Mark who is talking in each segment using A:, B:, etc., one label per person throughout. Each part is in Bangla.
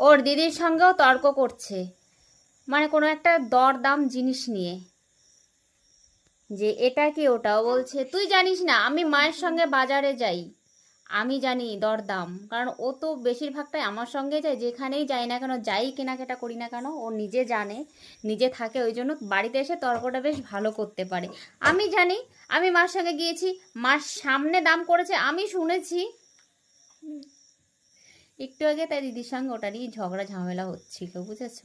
A: ওর দিদির সঙ্গেও তর্ক করছে। মানে কোনো একটা দর দাম জিনিস নিয়ে। যে, এটা কি ওটাও বলছে? তুই জানিস না, আমি মায়ের সঙ্গে বাজারে যাই। আমি জানি দরদাম। কারণ ও তো বেশিরভাগটাই আমার সঙ্গে যায়, যেখানেই যাই না কেন, যাই কেনাকাটা করি না কেন, ও নিজে জানে, নিজে থাকে। ওই জন্য বাড়িতে এসে তর্কটা বেশ ভালো করতে পারে। আমি জানি, আমি মার সঙ্গে গিয়েছি, মার সামনে দাম করেছে, আমি শুনেছি। একটু আগে তাই দিদির সঙ্গে ওটা নিয়ে ঝগড়া ঝামেলা হচ্ছিল, বুঝেছ?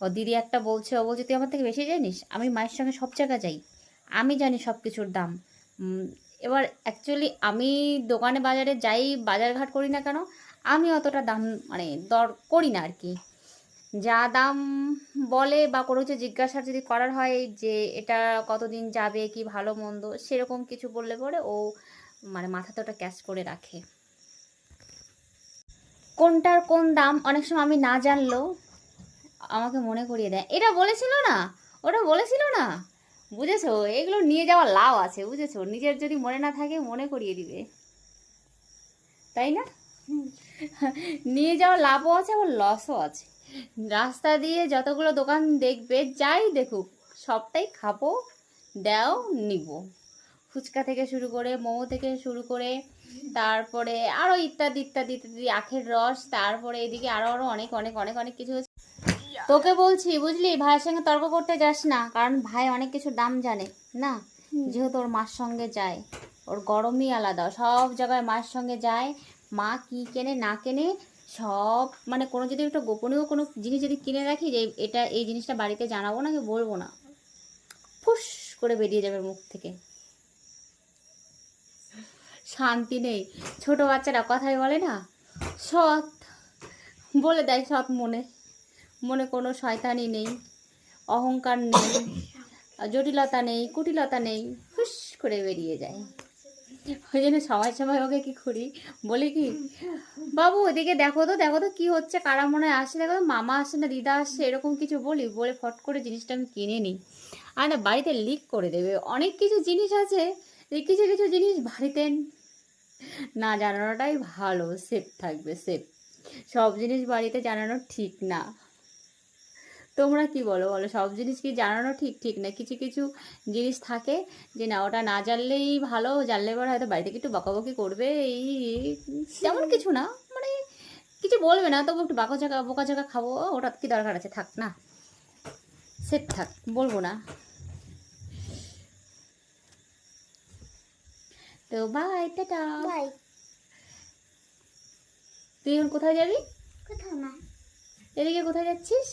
A: ও দিদি একটা বলছে, ও বলছে, তুই আমার থেকে বেশি জানিস? আমি মায়ের সঙ্গে সব জায়গায় যাই। আমি জানি সব কিছুর দাম এবার অ্যাকচুয়ালি আমি দোকানে বাজারে যাই বাজারঘাট করি না কেন, আমি অতটা দাম মানে দর করি না আর কি যা দাম বলে বা কোনো কিছু জিজ্ঞাসা যদি করার হয় যে এটা কতদিন যাবে, কি ভালো, মন্দ, সেরকম কিছু বললে পরে ও মানে মাথাতে ওটা ক্যাশ করে রাখে। কোনটার কোন দাম? অনেক সময় আমি না জানলেও আমাকে মনে করিয়ে দেয়। এটা বলেছিল না? ওটা বলেছিল না? বুঝেছ? এগুলো নিয়ে যাওয়ার লাভ আছে বুঝেছ? নিজের যদি মনে না থাকে মনে করিয়ে দিবে। তাই না? নিয়ে যাওয়ার লাভও আছে আবার লসও আছে। রাস্তা দিয়ে যতগুলো দোকান দেখবে যাই দেখুক সবটাই খাব দাও নিব। ফুচকা থেকে শুরু করে মোমো থেকে শুরু করে তারপরে আরও ইত্যাদি ইত্যাদি ইত্যাদি আখের রস তারপরে এদিকে আরও আরও অনেক অনেক অনেক অনেক কিছু। তোকে বলছি বুঝলি ভাইয়ের সঙ্গে তর্ক করতে যাস না কারণ ভাই অনেক কিছু দাম জানে না? যেহেতু ওর মার সঙ্গে যায় ওর গরমই আলাদা সব জায়গায় মার সঙ্গে যায় মা কি কেনে না কেনে সব মানে কোনো যদি একটা গোপনীয় কোনো জিনিস যদি কিনে রাখি যে এটা এই জিনিসটা বাড়িতে জানাব না কি বলব না? ফুস করে বেরিয়ে যাবে মুখ থেকে। শান্তি নেই। ছোট বাচ্চারা কথাই বলে না। সৎ বলে দেয় সৎ মনে। মনে কোনো শয়তানি নেই, অহংকার নেই, জটিলতা নেই, কুটিলতা নেই ফুস করে বেরিয়ে যায়। ওই জন্য সময় সময় ওকে কি করি? বলি কি, বাবু ওদিকে দেখো তো দেখো তো কি হচ্ছে, কারা মনে হয় আসছে দেখো তো মামা আসছে না, দিদা আসছে এরকম কিছু বলি, বলে ফট করে জিনিসটা আমি কিনে নিই। আর না, বাড়িতে লিক করে দেবে। অনেক কিছু জিনিস আছে কিছু কিছু জিনিস বাড়িতে না জানানোটাই ভালো সেফ থাকবে সেফ সব জিনিস বাড়িতে জানানো ঠিক না। তোমরা কি বলো বলো? সব জিনিস কি জানানো ঠিক ঠিক না? কিছু কিছু জিনিস থাকে যে না, ওটা না জানলেই ভালো, জানলে পরে হয়তো বাড়িতে একটু বকাবকি করবে, এই, তেমন কিছু না। মানে কিছু বলবে না, তবু একটু বাঁকা বোকা চাকা খাব ওটা কি দরকার আছে? থাক না। সেফ থাক, বলব না। তো বাই টাটা
B: বাই
A: তুই এখন কোথায় যাবি?
B: কোথাও না।
A: এদিকে কোথায় যাচ্ছিস?